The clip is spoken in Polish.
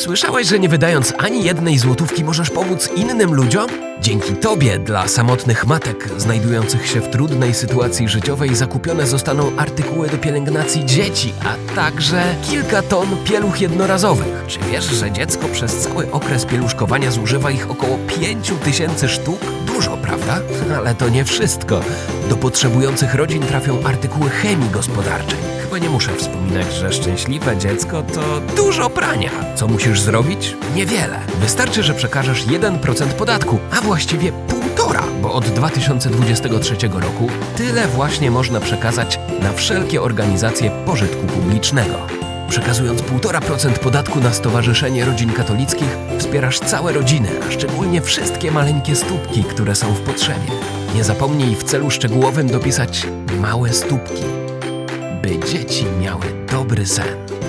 Słyszałeś, że nie wydając ani jednej złotówki możesz pomóc innym ludziom? Dzięki tobie dla samotnych matek znajdujących się w trudnej sytuacji życiowej zakupione zostaną artykuły do pielęgnacji dzieci, a także kilka ton pieluch jednorazowych. Czy wiesz, że dziecko przez cały okres pieluszkowania zużywa ich około 5 tysięcy sztuk? Dużo, prawda? Ale to nie wszystko. Do potrzebujących rodzin trafią artykuły chemii gospodarczej. Chyba nie muszę wspominać, że szczęśliwe dziecko to dużo prania. Co musisz zrobić? Niewiele. Wystarczy, że przekażesz 1% podatku, a właściwie półtora, bo od 2023 roku tyle właśnie można przekazać na wszelkie organizacje pożytku publicznego. Przekazując 1,5% podatku na Stowarzyszenie Rodzin Katolickich, wspierasz całe rodziny, a szczególnie wszystkie maleńkie stópki, które są w potrzebie. Nie zapomnij w celu szczegółowym dopisać małe stópki, by dzieci miały dobry sen.